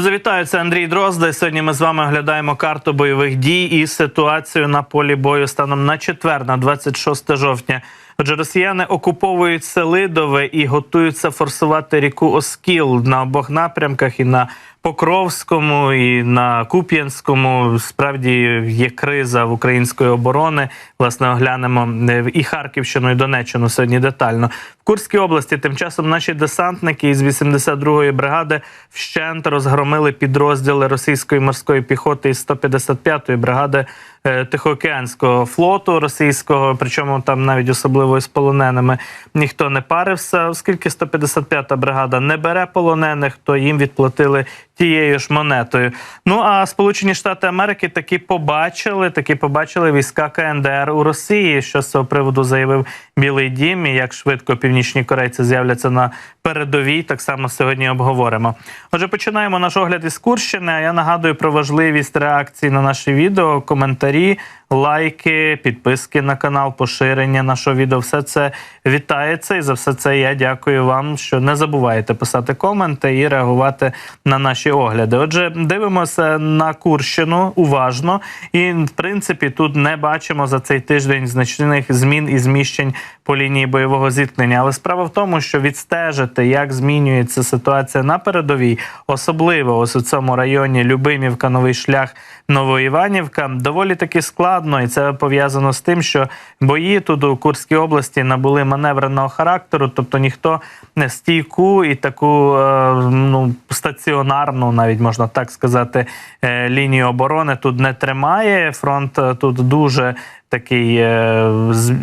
Друзі, це Андрій Дрозда. Сьогодні ми з вами оглядаємо карту бойових дій і ситуацію на полі бою станом на четвер, на 26 жовтня. Отже, росіяни окуповують Селидове і готуються форсувати ріку Оскіл на обох напрямках і на Покровському, і на Куп'янському. Справді є криза в української оборони. Власне, оглянемо е, і Харківщину, і Донеччину сьогодні детально. В Курській області тим часом наші десантники із 82-ї бригади вщент розгромили підрозділи російської морської піхоти із 155-ї бригади Тихоокеанського флоту російського. Причому там навіть особливо з полоненими ніхто не парився, оскільки 155-та бригада не бере полонених, то їм відплатили тією ж монетою. Ну а Сполучені Штати Америки таки побачили, таки побачили війська КНДР у Росії, що з цього приводу заявив Білий Дім. І як швидко північні корейці з'являться на передовій, так само сьогодні обговоримо. Отже, починаємо наш огляд із Курщини. Я нагадую про важливість реакції на наші відео, коментарі. Лайки, підписки на канал, поширення нашого відео все це вітається, і за все це я дякую вам, що не забуваєте писати коменти і реагувати на наші огляди. Отже, дивимося на Курщину уважно, і в принципі тут не бачимо за цей тиждень значних змін і зміщень по лінії бойового зіткнення. Але справа в тому, що відстежити, як змінюється ситуація на передовій, особливо ось у цьому районі Любимівка, новий шлях Новоіванівка, доволі таки складно, і це пов'язано з тим, що бої тут у Курській області набули маневреного характеру, тобто ніхто не стійку і таку е, ну стаціонарну, навіть можна так сказати, е, лінію оборони тут не тримає. Фронт е, тут дуже такий, е,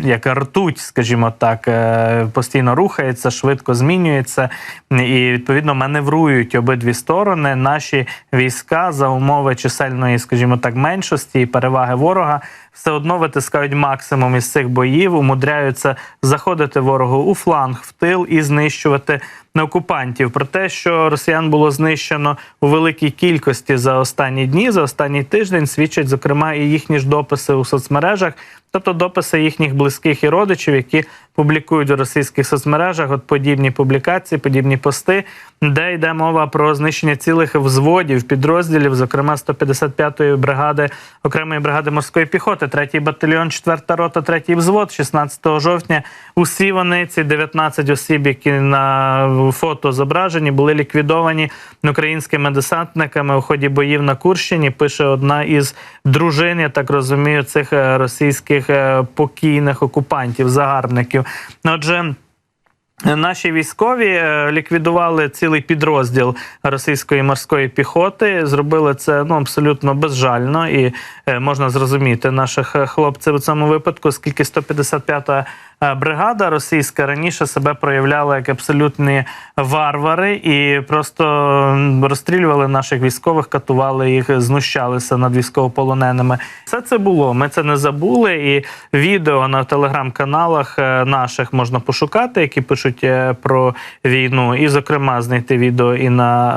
як ртуть, скажімо так, е, постійно рухається, швидко змінюється і відповідно маневрують обидві сторони. Наші війська за умови чисельної, скажімо так, меншості і переваги ворога. Все одно витискають максимум із цих боїв, умудряються заходити ворогу у фланг, в тил і знищувати окупантів. Про те, що росіян було знищено у великій кількості за останні дні, за останній тиждень, свідчать зокрема і їхні ж дописи у соцмережах, тобто дописи їхніх близьких і родичів, які публікують у російських соцмережах от подібні публікації, подібні пости, де йде мова про знищення цілих взводів, підрозділів, зокрема 155-ї бригади окремої бригади морської піхоти, 3-й батальйон, 4-та рота, 3-й взвод, 16 жовтня. Усі вони ці 19 осіб, які на фото зображені, були ліквідовані українськими десантниками у ході боїв на Курщині. Пише одна із дружин, я так розумію, цих е, російських е, покійних окупантів, загарбників. Отже. Наші військові е, ліквідували цілий підрозділ російської морської піхоти. Зробили це ну абсолютно безжально, і е, можна зрозуміти наших хлопців у цьому випадку, оскільки 155-та е, бригада російська раніше себе проявляла як абсолютні варвари і просто розстрілювали наших військових, катували їх, знущалися над військовополоненими. Все це було. Ми це не забули. І відео на телеграм-каналах е, наших можна пошукати, які пишуть е, про війну, і, зокрема, знайти відео і на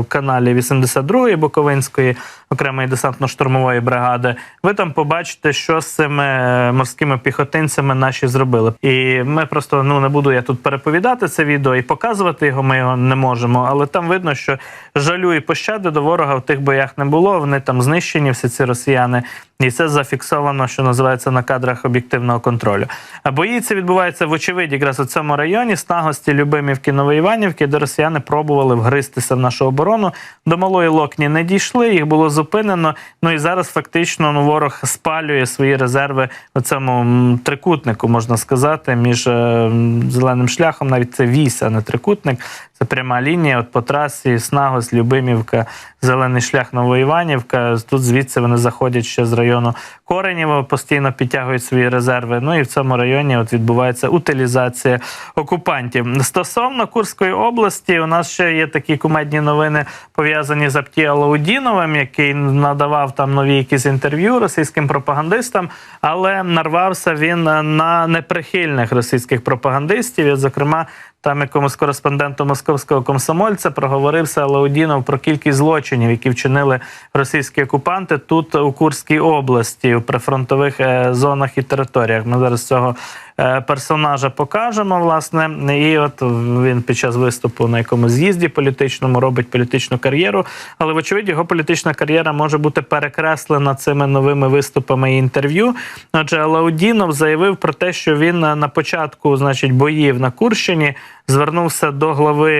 е, каналі 82-ї Буковинської окремої десантно-штурмової бригади. Ви там побачите, що з цими е, морськими піхотинцями наші зробили. І ми просто ну не буду я тут переповідати це відео і показувати його. Ми його не можемо. Але там видно, що жалю і пощади до ворога в тих боях не було. Вони там знищені, всі ці росіяни. І це зафіксовано, що називається на кадрах об'єктивного контролю. А бої це відбуваються вочевидь якраз у цьому районі Снагості, Любимівки, Новоіванівки, де росіяни пробували вгристися в нашу оборону. До малої локні не дійшли, їх було зупинено. Ну і зараз фактично ну, ворог спалює свої резерви у цьому трикутнику, можна сказати, між е, зеленим шляхом. Навіть це вісь, а не трикутник. Це пряма лінія. От по трасі Снагос, Любимівка, Зелений шлях Новоіванівка. Тут звідси вони заходять ще з району Коренєва, постійно підтягують свої резерви. Ну і в цьому районі от відбувається утилізація окупантів. Стосовно Курської області, у нас ще є такі кумедні новини пов'язані з Апті Алаудіновим, який надавав там нові якісь інтерв'ю російським пропагандистам, але нарвався він на неприхильних російських пропагандистів. І, зокрема, там якомусь кореспонденту московського комсомольця проговорився Лаудінов про кількість злочинів, які вчинили російські окупанти тут у Курській області, у прифронтових е, зонах і територіях. Ми зараз цього е, персонажа покажемо. Власне, і от він під час виступу на якомусь з'їзді політичному робить політичну кар'єру. Але вочевидь, його політична кар'єра може бути перекреслена цими новими виступами і інтерв'ю. Отже, Лаудінов заявив про те, що він на на початку, значить, боїв на Курщині звернувся до глави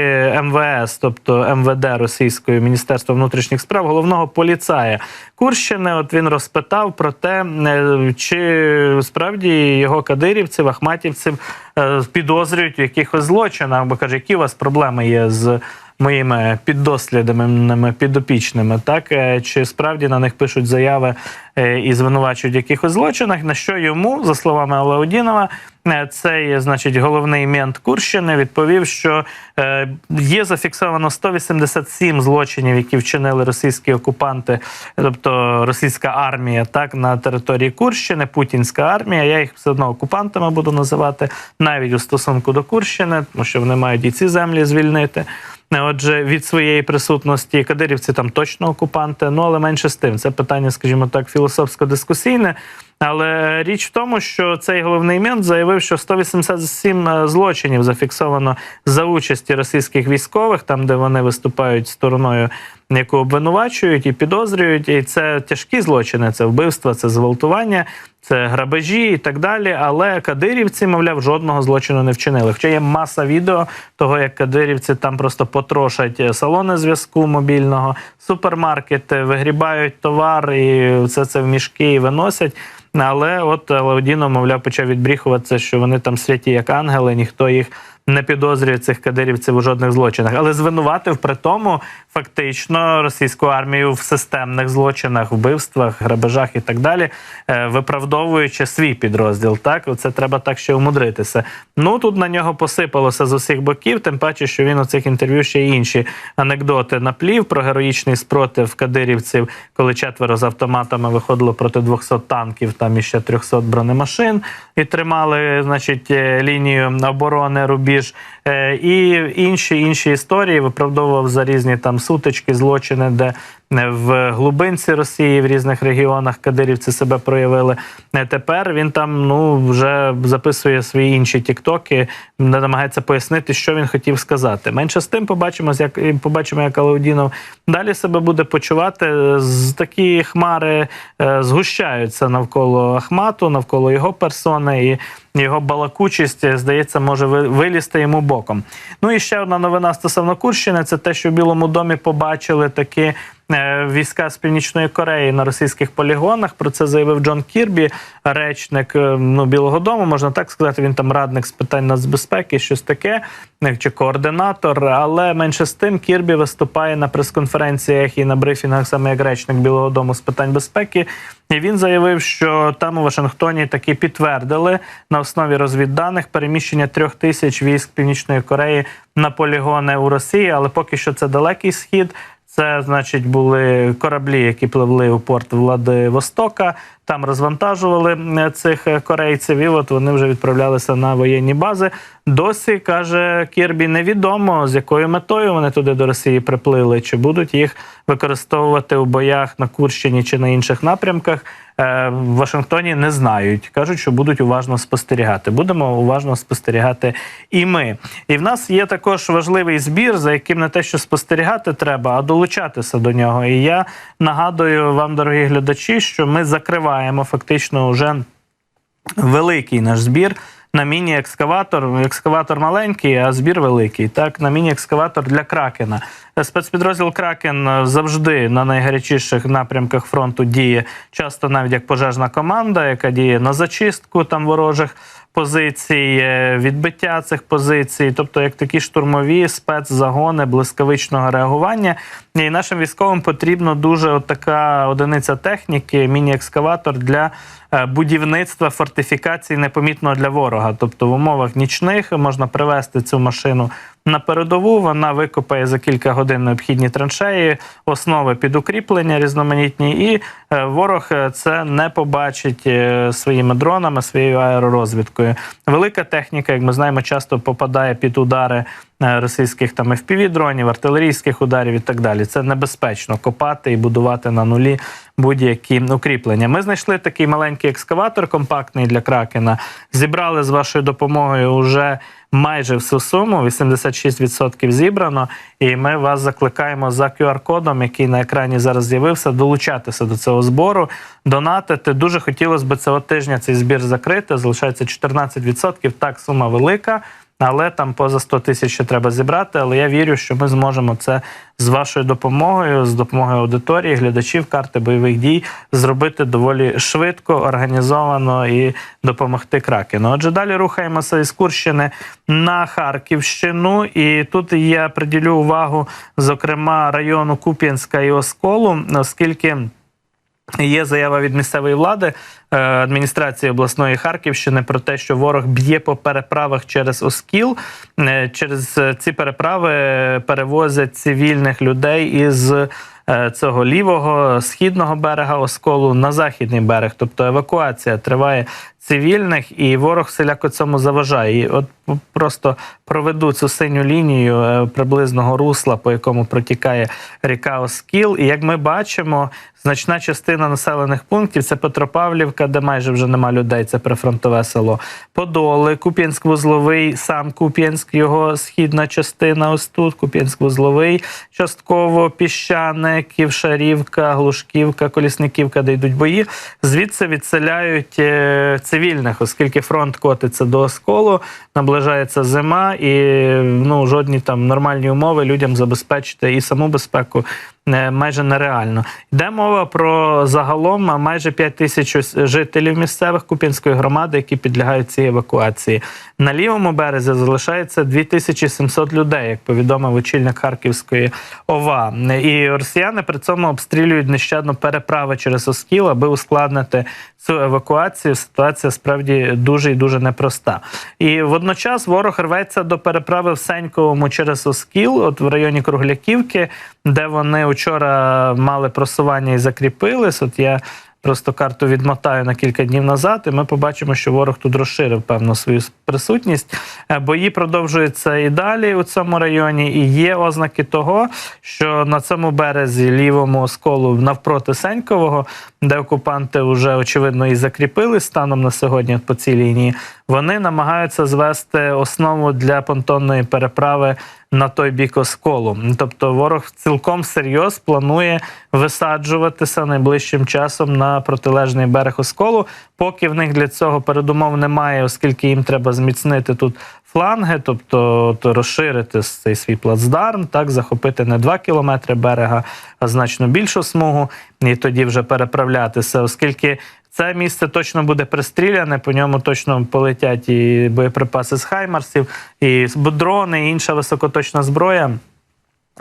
МВС, тобто МВД Російської Міністерства внутрішніх справ, головного поліцая Курщини. От він розпитав про те, е, чи справді його кадирівців, ахматівців е, підозрюють в якихось злочинах, бо каже, які у вас проблеми є з. Моїми піддослідними підопічними, так е, чи справді на них пишуть заяви і звинувачують якихось злочинах? На що йому, за словами Алаудінова, цей, значить, головний мент Курщини відповів, що е, є зафіксовано 187 злочинів, які вчинили російські окупанти, тобто російська армія, так на території Курщини, Путінська армія. Я їх все одно окупантами буду називати навіть у стосунку до Курщини, тому що вони мають і ці землі звільнити. Отже, від своєї присутності кадирівці там точно окупанти. Ну але менше з тим, це питання, скажімо так, філософсько-дискусійне. Але річ в тому, що цей головний мент заявив, що 187 е, злочинів зафіксовано за участі російських військових, там де вони виступають стороною, яку обвинувачують і підозрюють. І це тяжкі злочини, це вбивства, це зґвалтування, це грабежі і так далі. Але кадирівці, мовляв, жодного злочину не вчинили. Хоча є маса відео того, як кадирівці там просто потрошать салони зв'язку мобільного, супермаркети, вигрібають товар і все це в мішки і виносять. Але от Лаудіно, мовляв, почав відбріхуватися, що вони там святі як ангели, ніхто їх не підозрює цих кадирівців у жодних злочинах, але звинуватив при тому фактично російську армію в системних злочинах, вбивствах, грабежах і так далі, е, виправдовуючи свій підрозділ. Так, це треба так ще умудритися. Ну тут на нього посипалося з усіх боків, тим паче, що він у цих інтерв'ю ще й інші анекдоти наплів про героїчний спротив кадирівців, коли четверо з автоматами виходило проти 200 танків, там і ще 300 бронемашин і тримали, значить, е, лінію оборони рубіж. Е, і інші інші історії виправдовував за різні там сутички, злочини, де в глибинці Росії в різних регіонах кадирівці себе проявили. Е, тепер він там ну вже записує свої інші тіктоки, намагається пояснити, що він хотів сказати. Менше з тим, побачимо, як побачимо, як Алаудінов далі себе буде почувати. З такі хмари е, згущаються навколо Ахмату, навколо його персони і. Його балакучість, здається, може вилізти йому боком. Ну і ще одна новина стосовно Курщини: це те, що в Білому домі побачили такі Е, війська з північної Кореї на російських полігонах. Про це заявив Джон Кірбі, речник е, ну Білого Дому. Можна так сказати. Він там радник з питань нацбезпеки, щось таке, е, чи координатор. Але менше з тим Кірбі виступає на прес-конференціях і на брифінгах, саме як речник Білого Дому з питань безпеки. І він заявив, що там у Вашингтоні таки підтвердили на основі розвідданих переміщення трьох тисяч військ Північної Кореї на полігони у Росії, але поки що це далекий схід. Це, значить, були кораблі, які пливли у порт Владивостока. Там розвантажували е, цих е, корейців, і от вони вже відправлялися на воєнні бази. Досі каже Кірбі, невідомо з якою метою вони туди до Росії приплили, чи будуть їх використовувати у боях на Курщині чи на інших напрямках. Е, в Вашингтоні не знають. кажуть, що будуть уважно спостерігати. Будемо уважно спостерігати і ми. І в нас є також важливий збір, за яким не те, що спостерігати треба, а долучатися до нього. І я нагадую вам, дорогі глядачі, що ми закриваємо фактично вже великий наш збір на міні-екскаватор. Екскаватор маленький, а збір великий. Так, на міні-екскаватор для кракена. Спецпідрозділ Кракен завжди на найгарячіших напрямках фронту діє часто, навіть як пожежна команда, яка діє на зачистку там ворожих позицій, е, відбиття цих позицій, тобто як такі штурмові спецзагони блискавичного реагування. І нашим військовим потрібно дуже така одиниця техніки, міні-екскаватор для будівництва фортифікацій непомітно для ворога. Тобто в умовах нічних можна привести цю машину на передову. Вона викопає за кілька годин необхідні траншеї, основи під укріплення різноманітні, і е, ворог е, це не побачить е, своїми дронами, своєю аеророзвідкою. Велика техніка, як ми знаємо, часто попадає під удари російських там fpv дронів, артилерійських ударів і так далі. Це небезпечно копати і будувати на нулі будь-які укріплення. Ми знайшли такий маленький екскаватор компактний для кракена. Зібрали з вашою допомогою уже майже всю суму, 86% зібрано. І ми вас закликаємо за QR-кодом, який на екрані зараз з'явився, долучатися до цього збору, донатити. Дуже хотілося б цього тижня цей збір закрити. Залишається 14%. Так, сума велика. Але там поза 100 тисяч ще треба зібрати. Але я вірю, що ми зможемо це з вашою допомогою, з допомогою аудиторії, глядачів карти бойових дій зробити доволі швидко, організовано і допомогти Кракену. Отже, далі рухаємося із Курщини на Харківщину, і тут я приділю увагу, зокрема, району Куп'янська і Осколу, оскільки. Є заява від місцевої влади е, адміністрації обласної Харківщини про те, що ворог б'є по переправах через Оскіл. Е, Через ці переправи перевозять цивільних людей із е, цього лівого східного берега Осколу на західний берег. Тобто евакуація триває цивільних, і ворог всіляко цьому заважає. І от просто проведу цю синю лінію е, приблизного русла, по якому протікає ріка Оскіл. І як ми бачимо, значна частина населених пунктів це Петропавлівка, де майже вже нема людей. Це прифронтове село. Подоли, Куп'янськ-Вузловий, сам Куп'янськ, його східна частина. Ось тут Куп'янськ-Вузловий, частково Піщане, Ківшарівка, Глушківка, Колісниківка, де йдуть бої. Звідси відселяють е, цивільних, оскільки фронт котиться до осколу, наближається зима, і ну жодні там нормальні умови людям забезпечити і саму безпеку майже нереально. Йде мова про загалом майже 5 тисяч жителів місцевих Куп'янської громади, які підлягають цій евакуації. На лівому березі залишається 2700 людей, як повідомив очільник Харківської ОВА. І росіяни при цьому обстрілюють нещадно переправи через Оскіл, аби ускладнити цю евакуацію. Ситуація справді дуже і дуже непроста. І водночас ворог рветься до переправи в Сеньковому через Оскіл, от в районі Кругляківки, де вони вчора мали просування і закріпились. От я просто карту відмотаю на кілька днів назад, і ми побачимо, що ворог тут розширив певно свою присутність. Е, Бої продовжуються і далі у цьому районі, і є ознаки того, що на цьому березі лівому осколу навпроти Сенькового, де окупанти вже очевидно і закріпили станом на сьогодні по цій лінії, вони намагаються звести основу для понтонної переправи на той бік осколу. Тобто ворог цілком серйоз планує висаджуватися найближчим часом на протилежний берег осколу, поки в них для цього передумов немає, оскільки їм треба зміцнити тут фланги, тобто то розширити цей свій плацдарм, так захопити не 2 кілометри берега, а значно більшу смугу, і тоді вже переправлятися, оскільки. Це місце точно буде пристріляне, по ньому точно полетять і боєприпаси з хаймарсів, і дрони, і інша високоточна зброя.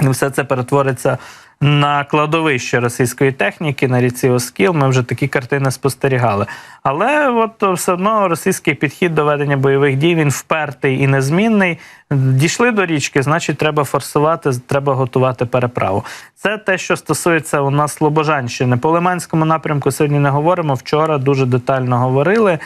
І все це перетвориться на кладовище російської техніки на ріці Оскіл. Ми вже такі картини спостерігали. Але от все одно російський підхід до ведення бойових дій він впертий і незмінний. Дійшли до річки, значить, треба форсувати, треба готувати переправу. Це те, що стосується у нас Слобожанщини. По Лиманському напрямку сьогодні не говоримо. Вчора дуже детально говорили.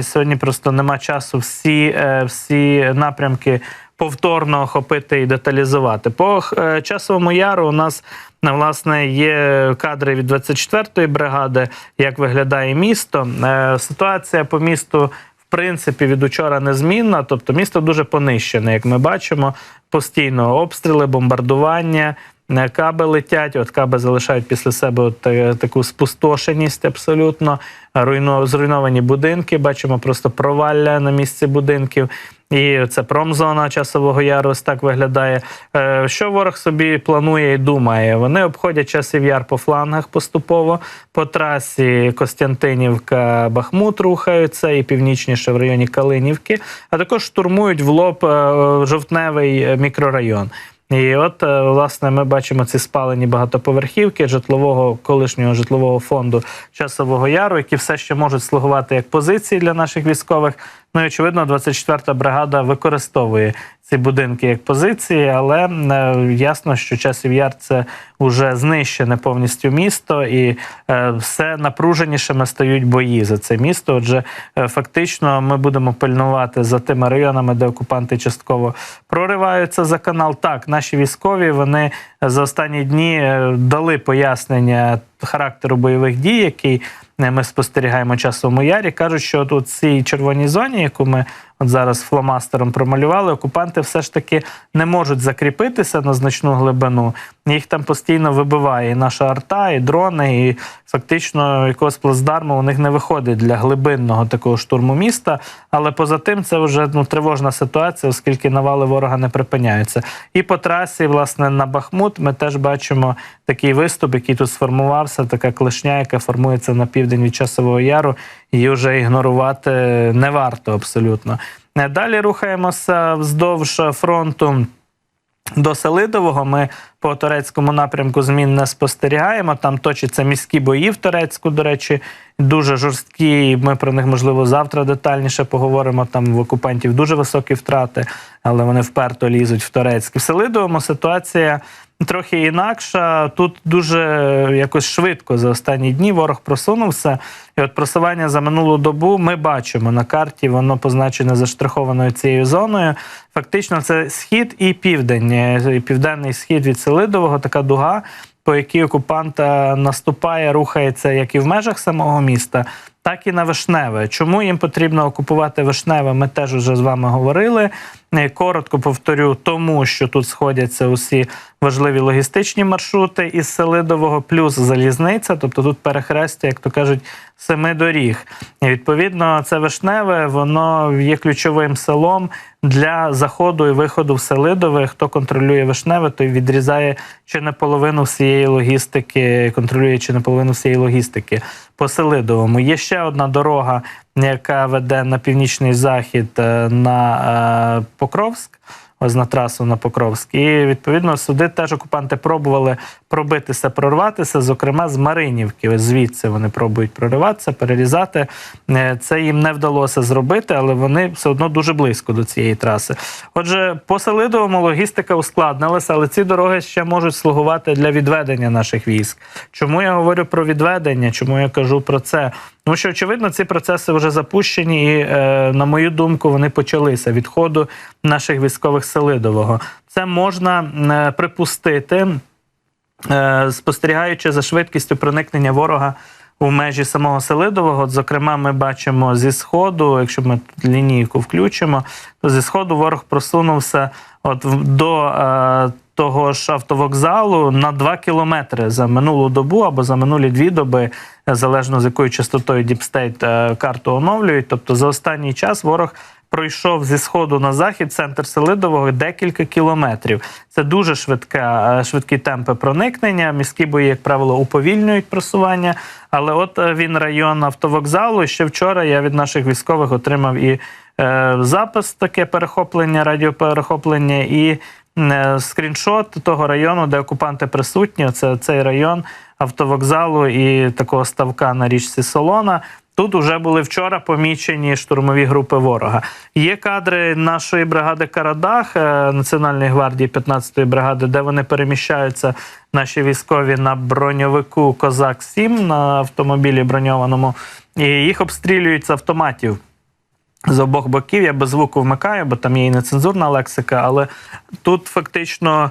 Сьогодні просто нема часу всі, е, всі напрямки повторно охопити і деталізувати. По е, часовому яру у нас е, власне є кадри від 24-ї бригади, як виглядає місто. Е, Ситуація по місту. В принципі, від учора незмінна, тобто місто дуже понищене, як ми бачимо, постійно обстріли, бомбардування, каби летять. От каби залишають після себе от таку спустошеність абсолютно. Руйно, зруйновані будинки. Бачимо просто провалля на місці будинків. І це промзона часового яру ось так виглядає. Е, Що ворог собі планує і думає? Вони обходять часів яр по флангах поступово. По трасі Костянтинівка, Бахмут рухаються і північніше в районі Калинівки, а також штурмують в лоб е, жовтневий мікрорайон. І от е, власне ми бачимо ці спалені багатоповерхівки житлового колишнього житлового фонду часового яру, які все ще можуть слугувати як позиції для наших військових. Ну і очевидно, 24-та бригада використовує ці будинки як позиції, але е, ясно, що часів яр це вже знищене повністю місто, і е, все напруженішими стають бої за це місто. Отже, е, фактично, ми будемо пильнувати за тими районами, де окупанти частково прориваються за канал. Так, наші військові вони за останні дні дали пояснення характеру бойових дій, який ми спостерігаємо часовому ярі. кажуть, що от у цій червоній зоні, яку ми от зараз фломастером промалювали, окупанти все ж таки не можуть закріпитися на значну глибину. Їх там постійно вибиває і наша арта, і дрони, і фактично якогось плацдарму у них не виходить для глибинного такого штурму міста. Але поза тим, це вже ну тривожна ситуація, оскільки навали ворога не припиняються. І по трасі, власне, на Бахмут ми теж бачимо такий виступ, який тут сформувався, така клешня, яка формується на південь від часового яру. Її вже ігнорувати не варто абсолютно. Е, Далі рухаємося вздовж фронту. До Селидового ми по турецькому напрямку змін не спостерігаємо. Там точаться міські бої в Турецьку, до речі, дуже жорсткі. Ми про них можливо завтра детальніше поговоримо. Там в окупантів дуже високі втрати, але вони вперто лізуть в Турецьк. В Селидовому ситуація трохи інакша. Тут дуже якось швидко за останні дні ворог просунувся. І от просування за минулу добу ми бачимо на карті, воно позначене заштрихованою цією зоною. Фактично, це схід і південь, е, і південний схід від Селидового, така дуга, по якій окупант е, наступає, рухається як і в межах самого міста, так і на Вишневе. Чому їм потрібно окупувати Вишневе? Ми теж вже з вами говорили. Е, Коротко повторю, тому що тут сходяться усі важливі логістичні маршрути із Селидового, плюс залізниця, тобто тут перехрестя, як то кажуть, семи доріг. І відповідно, це Вишневе, воно є ключовим селом для заходу і виходу в Селидове. Хто контролює Вишневе, той відрізає чи не половину всієї логістики, контролює чи не половину всієї логістики по Селидовому. Є ще одна дорога, яка веде на північний захід е, на е, Покровськ. Ось на трасу на Покровськ. І відповідно сюди теж окупанти пробували пробитися, прорватися, зокрема з Маринівки. Ось звідси вони пробують прориватися, перерізати. Е, Це їм не вдалося зробити, але вони все одно дуже близько до цієї траси. Отже, по Селидовому логістика ускладнилася, але ці дороги ще можуть слугувати для відведення наших військ. Чому я говорю про відведення? Чому я кажу про це? Тому що очевидно ці процеси вже запущені, і е, на мою думку, вони почалися відходу наших військових Селидового. Це можна е, припустити, е, спостерігаючи за швидкістю проникнення ворога. У межі самого Селидового, зокрема, ми бачимо зі сходу, якщо ми тут лінійку включимо, то зі сходу ворог просунувся от до е, того ж автовокзалу на 2 кілометри за минулу добу або за минулі дві доби, залежно з якою частотою Діпстейт карту оновлюють. Тобто за останній час ворог пройшов зі сходу на захід центр Селидового декілька кілометрів. Це дуже швидка, е, швидкі темпи проникнення. Міські бої, як правило, уповільнюють просування. Але от е, він район автовокзалу. Ще вчора я від наших військових отримав і е, запис, таке перехоплення, радіоперехоплення, і скріншот того району, де окупанти присутні. Це цей район автовокзалу і такого ставка на річці Солона. Тут вже були вчора помічені штурмові групи ворога. Є кадри нашої бригади Карадах е, Національної гвардії 15-ї бригади, де вони переміщаються, наші військові на броньовику Козак 7 на автомобілі броньованому, і їх обстрілюють з автоматів. З обох боків я без звуку вмикаю, бо там є і нецензурна лексика, але тут фактично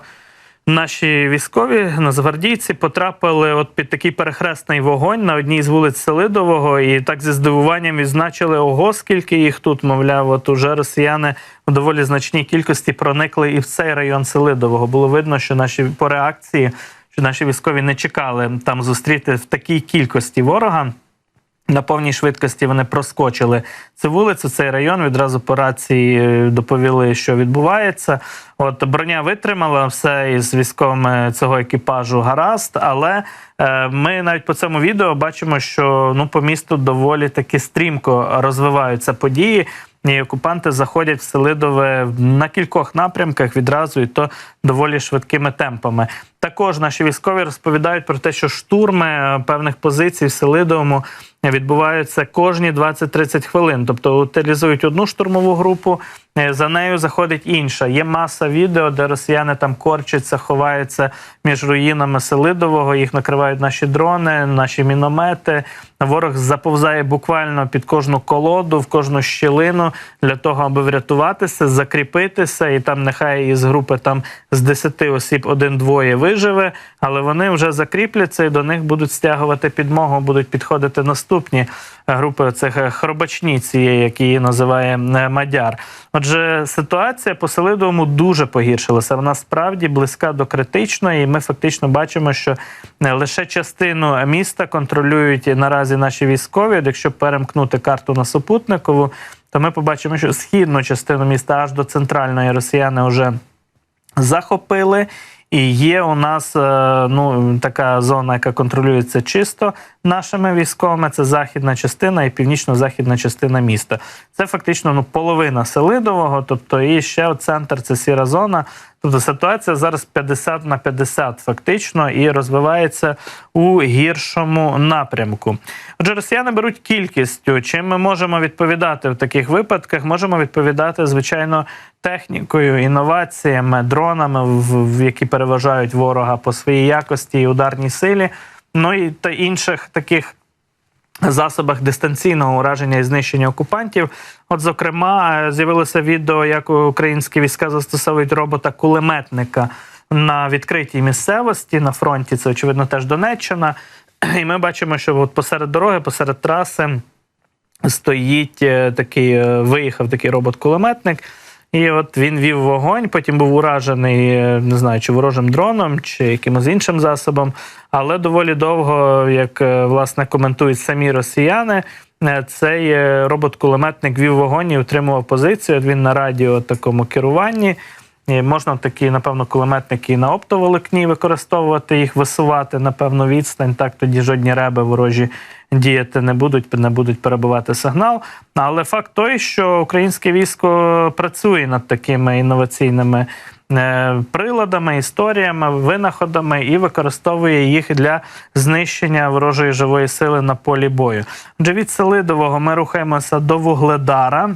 наші військові нацгвардійці потрапили от під такий перехресний вогонь на одній з вулиць Селидового, і так зі здивуванням відзначили ого, скільки їх тут, мовляв, от уже росіяни в доволі значній кількості проникли і в цей район Селидового. Було видно, що наші по реакції, що наші військові не чекали там зустріти в такій кількості ворога. На повній швидкості вони проскочили цю вулицю, цей район. Відразу по рації е, доповіли, що відбувається. От броня витримала все із військовими цього екіпажу гаразд. Але е, ми навіть по цьому відео бачимо, що ну по місту доволі таки стрімко розвиваються події. І окупанти заходять в Селидове на кількох напрямках відразу, і то доволі швидкими темпами. Також наші військові розповідають про те, що штурми е, певних позицій в Селидовому відбуваються кожні 20-30 хвилин. Тобто утилізують одну штурмову групу, е, за нею заходить інша. Є маса відео, де росіяни там корчаться, ховаються між руїнами Селидового. Їх накривають наші дрони, наші міномети. Ворог заповзає буквально під кожну колоду, в кожну щілину для того, аби врятуватися, закріпитися, і там нехай із групи там з 10 осіб один-двоє виживе, але вони вже закріпляться і до них будуть стягувати підмогу, будуть підходити наступні групи цих е, хробачниці, як її називає е, Мадяр. Отже, ситуація по Селидовому дуже погіршилася. Вона справді близька до критичної, і ми фактично бачимо, що е, лише частину міста контролюють наразі наші військові. Якщо перемкнути карту на супутникову, то ми побачимо, що східну частину міста аж до центральної росіяни вже захопили. І є у нас е, ну така зона, яка контролюється чисто нашими військовими. Це західна частина і північно-західна частина міста. Це фактично ну половина Селидового, тобто і ще центр це сіра зона. Тобто ситуація зараз 50 на 50 фактично і розвивається у гіршому напрямку. Отже, росіяни беруть кількістю. Чим ми можемо відповідати в таких випадках? Можемо відповідати звичайно технікою, інноваціями, дронами, в, які переважають ворога по своїй якості і ударній силі. Ну і та інших таких. Засобах дистанційного ураження і знищення окупантів, от зокрема, з'явилося відео, як українські війська застосовують робота-кулеметника на відкритій місцевості на фронті. Це очевидно теж Донеччина. І ми бачимо, що от посеред дороги, посеред траси стоїть е, такий, е, виїхав такий робот-кулеметник. І от він вів вогонь, потім був уражений, е, не знаю, чи ворожим дроном, чи якимось іншим засобом. Але доволі довго, як е, власне коментують самі росіяни, е, цей робот-кулеметник вів вогонь і утримував позицію. Він на радіо такому керуванні. Можна такі, напевно, кулеметники на оптоволокні використовувати їх, висувати на певну відстань. Так тоді жодні реби ворожі діяти не будуть, не будуть перебувати сигнал. Але факт той, що українське військо працює над такими інноваційними е, приладами, історіями, винаходами і використовує їх для знищення ворожої живої сили на полі бою. Отже, від Селидового ми рухаємося до Вугледара.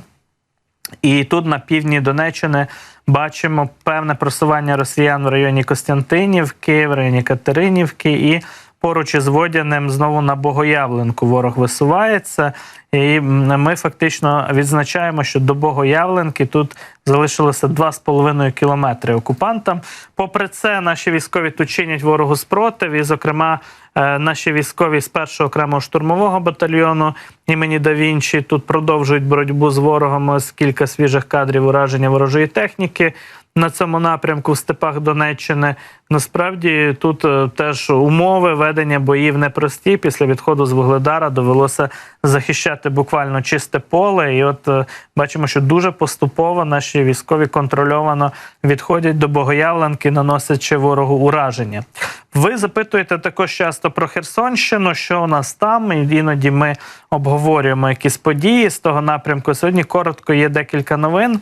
І тут на півдні Донеччини бачимо певне просування росіян в районі Костянтинівки, в районі Катеринівки і поруч із Водяним знову на Богоявленку ворог висувається. І ми фактично відзначаємо, що до Богоявленки тут залишилося 2,5 кілометри окупантам. Попри це, наші військові тут чинять ворогу спротив, і, зокрема, е, наші військові з першого окремого штурмового батальйону імені Да Вінчі тут продовжують боротьбу з ворогом. Ось кілька свіжих кадрів ураження ворожої техніки на цьому напрямку в степах Донеччини. Насправді тут е, теж умови ведення боїв непрості. Після відходу з Вугледара довелося захищати буквально чисте поле. І от е, бачимо, що дуже поступово наші військові контрольовано відходять до Богоявленки, наносячи ворогу ураження. Ви запитуєте також часто про Херсонщину, що у нас там. І іноді ми обговорюємо якісь події з того напрямку. Сьогодні коротко є декілька новин.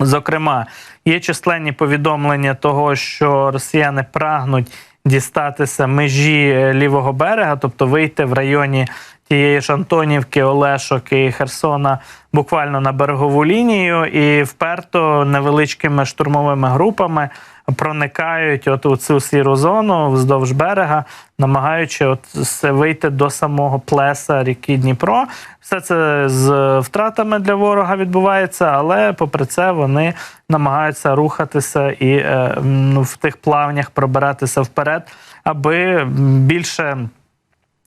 Зокрема, є численні повідомлення того, що росіяни прагнуть дістатися межі е, лівого берега, тобто вийти в районі тієї ж Антонівки, Олешок і Херсона буквально на берегову лінію, і вперто невеличкими штурмовими групами проникають от у цю сіру зону вздовж берега, намагаючи от вийти до самого плеса ріки Дніпро. Все це з втратами для ворога відбувається, але попри це вони намагаються рухатися і е, ну, в тих плавнях пробиратися вперед, аби більше.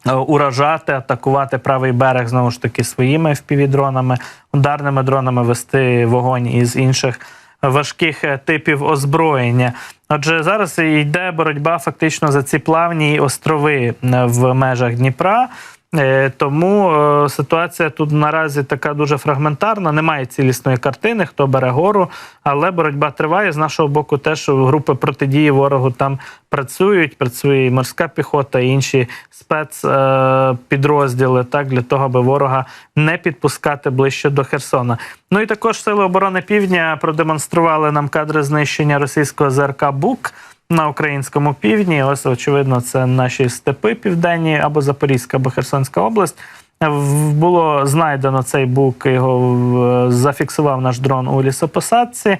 Е, уражати, атакувати правий берег знову ж таки своїми впівдронами, ударними дронами вести вогонь із інших важких е, типів озброєння. Отже, зараз йде боротьба фактично за ці плавні острови е, в межах Дніпра. Е, Тому е, ситуація тут наразі така дуже фрагментарна. Немає цілісної картини, хто бере гору, але боротьба триває. З нашого боку, теж групи протидії ворогу там працюють. Працює і морська піхота, і інші спецпідрозділи, так для того, аби ворога не підпускати ближче до Херсона. Ну і також сили оборони Півдня продемонстрували нам кадри знищення російського ЗРК БУК на українському півдні. Ось, очевидно, це наші степи південні або Запорізька, або Херсонська область. Було знайдено цей бук, його зафіксував наш дрон у лісопосадці.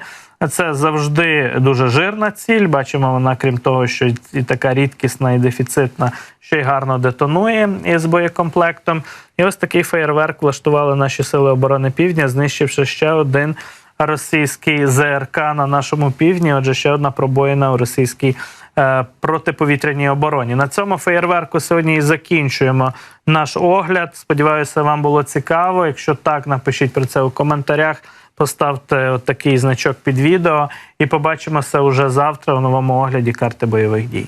Це завжди дуже жирна ціль. Бачимо, вона, крім того, що і така рідкісна і дефіцитна, ще й гарно детонує із боєкомплектом. І ось такий феєрверк влаштували наші сили оборони Півдня, знищивши ще один російський ЗРК на нашому півдні. Отже, ще одна пробоїна у російській е, протиповітряній обороні. На цьому феєрверку сьогодні і закінчуємо наш огляд. Сподіваюся, вам було цікаво. Якщо так, напишіть про це у коментарях. Поставте от такий значок під відео і побачимося уже завтра у новому огляді карти бойових дій.